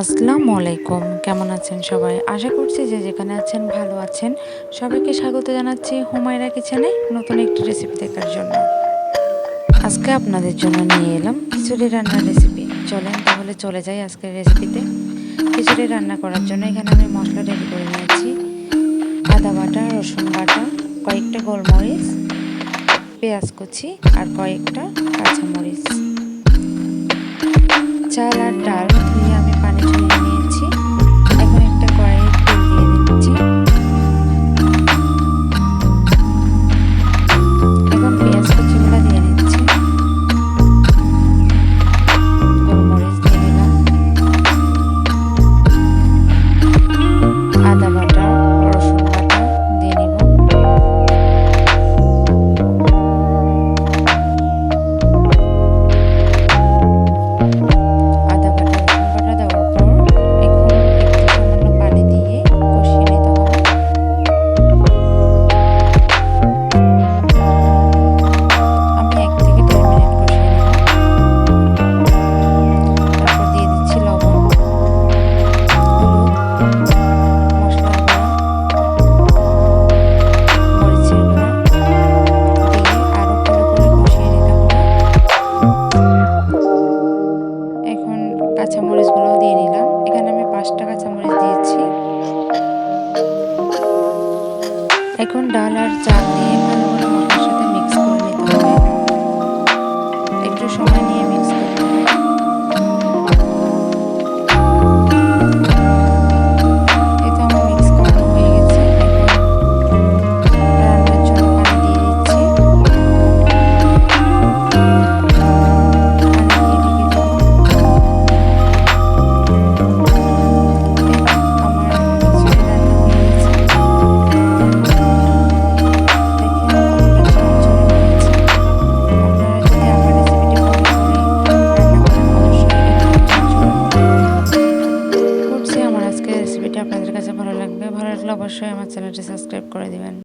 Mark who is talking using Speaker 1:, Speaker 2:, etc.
Speaker 1: আসসালামু আলাইকুম। কেমন আছেন সবাই? আশা করছি যে যেখানে আছেন ভালো আছেন। সবাইকে স্বাগত জানাচ্ছি হুমায়রা কিচেনে নতুন একটি রেসিপি দেখার জন্য। আজকে আপনাদের জন্য নিয়ে এলাম খিচুড়ি রান্নার রেসিপি চলেন তাহলে চলে যাই আজকের রেসিপিতে খিচুড়ি রান্না করার জন্য এখানে আমি মশলা রেডি করে নিয়েছি। আদা বাটা, রসুন বাটা, কয়েকটা গোলমরিচ, পেঁয়াজ কুচি আর কয়েকটা কাঁচামরিচ। চাল আর ডাল কাঁচামরিচগুলোও দিয়ে নিলাম। এখানে আমি পাঁচটা কাঁচামরিচ দিয়েছি। এখন ডাল আর চাল দিয়ে ভালো করে মশলার সাথে মিক্স করে নিতে হবে। একটু সময় নিয়ে অবশ্যই আমার চ্যানেলটি সাবস্ক্রাইব করে দিবেন।